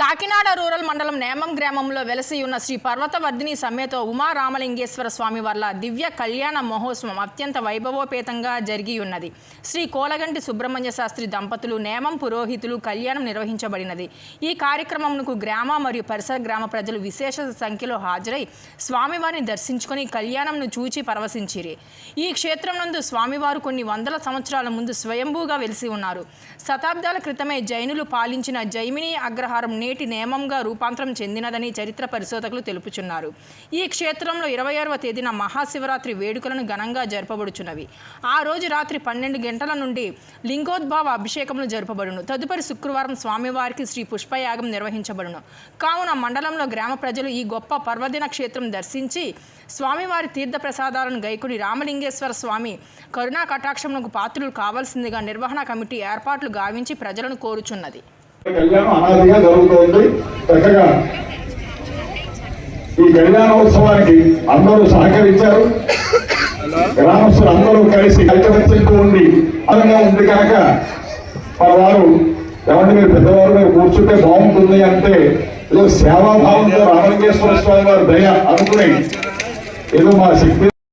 Kakinada rural మండలం నేమం గ్రామంలో వెలసి ఉన్న శ్రీ పర్వతవర్ధిని సమేత ఉమా రామలింగేశ్వర స్వామి వార్ల దివ్య కళ్యాణ మహోత్సవం అత్యంత వైభవోపేతంగా జరిగి ఉన్నది. శ్రీ కోలగంటి సుబ్రహ్మణ్య శాస్త్రి దంపతులు నేమం పురోహితులు కళ్యాణం నిర్వహించబడినది. ఈ కార్యక్రమంకు గ్రామ మరియు పరిసర గ్రామ ప్రజలు విశేష సంఖ్యలో హాజరై స్వామివారిని దర్శించుకొని కళ్యాణంను చూచి పరవశించిరి. ఈ క్షేత్రం నందు స్వామివారు కొన్ని వందల సంవత్సరాల ముందు స్వయంభూగా వెలిసి ఉన్నారు. శతాబ్దాల క్రితమే జైనులు పాలించిన జైమిని అగ్రహారం నేటి నేమంగా రూపాంతరం చెందినదని చరిత్ర పరిశోధకులు తెలుపుచున్నారు. ఈ క్షేత్రంలో ఇరవై ఆరవ తేదీన మహాశివరాత్రి వేడుకలను ఘనంగా జరపబడుచున్నవి. ఆ రోజు రాత్రి పన్నెండు గంటల నుండి లింగోద్భావ అభిషేకములు జరపబడును. తదుపరి శుక్రవారం స్వామివారికి శ్రీ పుష్పయాగం నిర్వహించబడును. కావున మండలంలో గ్రామ ప్రజలు ఈ గొప్ప పర్వదిన క్షేత్రం దర్శించి స్వామివారి తీర్థ ప్రసాదాలను గైకుని రామలింగేశ్వర స్వామి కరుణా కటాక్షములకు పాత్రులు కావాల్సిందిగా నిర్వహణ కమిటీ ఏర్పాట్లు గావించి ప్రజలను కోరుచున్నది. కళ్యాణం అనాదిగా జరుగుతోంది. చక్కగా ఈ కళ్యాణోత్సవానికి అందరూ సహకరించారు. గ్రామస్తులు అందరూ కలిసి ఐకమత్యంతో ఉండి అందంగా ఉంది కనుక మా వారు ఏమంటే మీరు పెద్దవారు మీరు కూర్చుంటే బాగుంటుంది అంటే ఏదో సేవాభావంతో రామలింగేశ్వర స్వామి వారి దయ అనుకుని ఏదో మా శక్తి